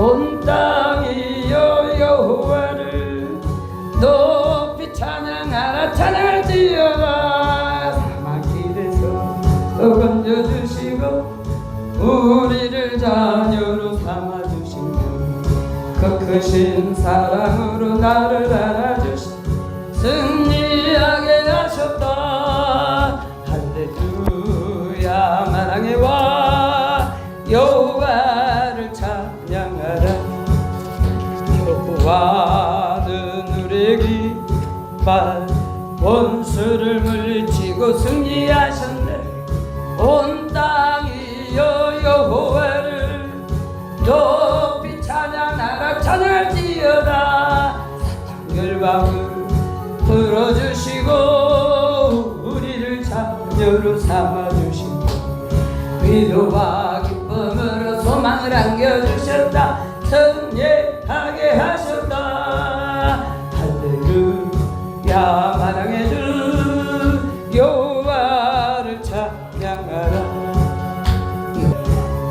온 땅이여 여호와를 높이 찬양하라 찬양할지어다 사막길에서 건져주시고 우리를 자녀로 삼아주시며 그 크신 사랑으로 나를 안아주시 승리 발 원수를 물리치고 승리하셨네. 온 땅이여 여호와를 높이 찬양하라 찬양할지어다. 열방을 풀어주시고 우리를 자녀로 삼아주시고 위로와 기쁨으로 소망을 안겨주셨다. 승리하게 하셨다 할렐루야 만왕의 주 여호와를 찬양하라.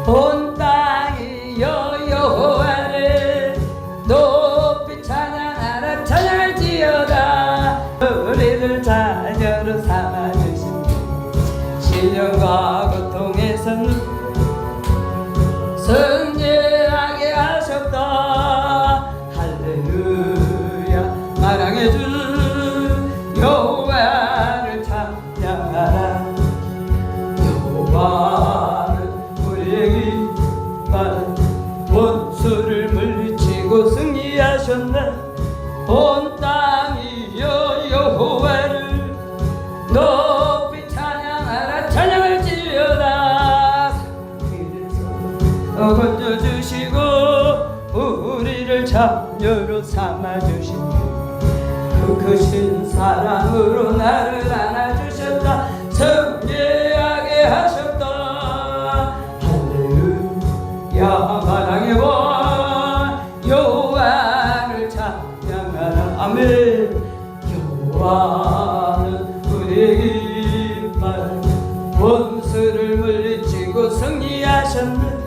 온 땅이여 여호와를 높이 찬양하라. 찬양할지어다. 우리를 자녀로 삼아주신 시련과 물리치고 승리하셨네. 온 땅이 여 여호와를 높이 찬양하라. 찬양할지어다 길에서 건져주시고 우리를 자녀로 삼아주시고 그 크신 사랑으로 물리치고 승리하셨네.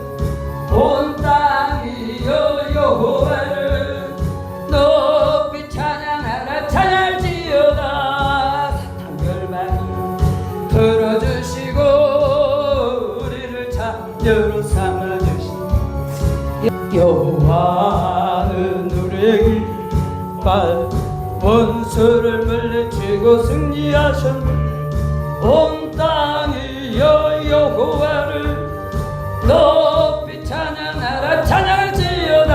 온 땅이여 여호와를 높이 찬양하라. 찬양할지어다 사탄 결박을 풀어주시고 우리를 자녀로 삼아주시고 여호와는 깃발 원수를 물리치고 승리하셨네. 온 땅이 여 여호와를 높이 찬양하라. 찬양할지어다.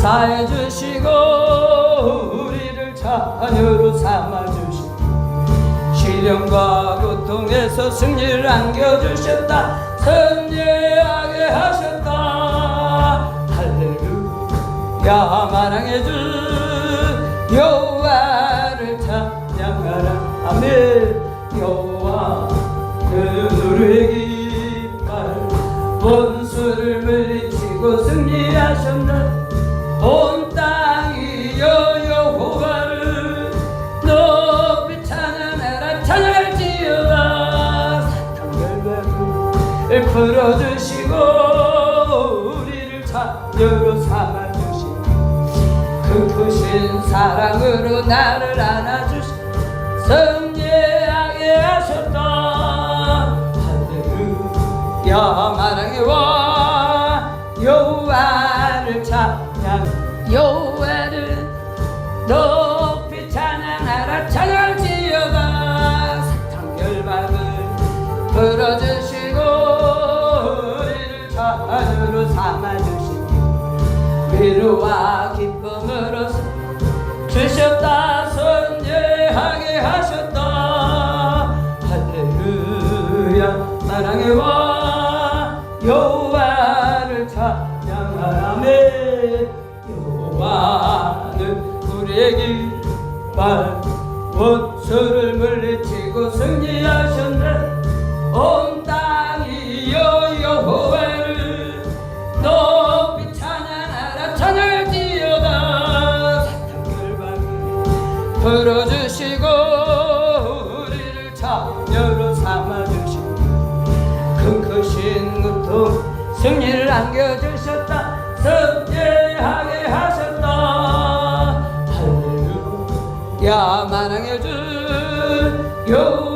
사해 주시고 우리를 자녀로 삼아 주시고 시련과 고통에서 승리를 안겨 주셨다. 승리하게 하셨다. 할렐루야. 만왕의 주 여호와는 우리의 깃발 원수를 물리치고 승리하셨네 온 땅이여 여호와를 높이 찬양하라. 찬양할지어다 결박을 풀어주시고 우리를 자녀로 삼아주시고 그 크신 사랑으로 나를 안아주시 승 할렐루야 만왕의 와 여호와를 찬양. 여호와를 높이 찬양하라 찬양할지어다 사탄 결박을 풀어주시고 우리를 자녀로 삼아주시고 위로와 기쁨으로 주셨다. 선제하게 하셨다 우리의 깃발 원수를 물리치고 승리하셨네. 온 땅이여 여호와를 높이 찬양하라. 찬양할지어다. 사탄 결박을 풀어주시고 우리를 자녀로 삼아주시고 큰 크신 고통 승리를 안겨주셨다 야 만왕의 주 아멘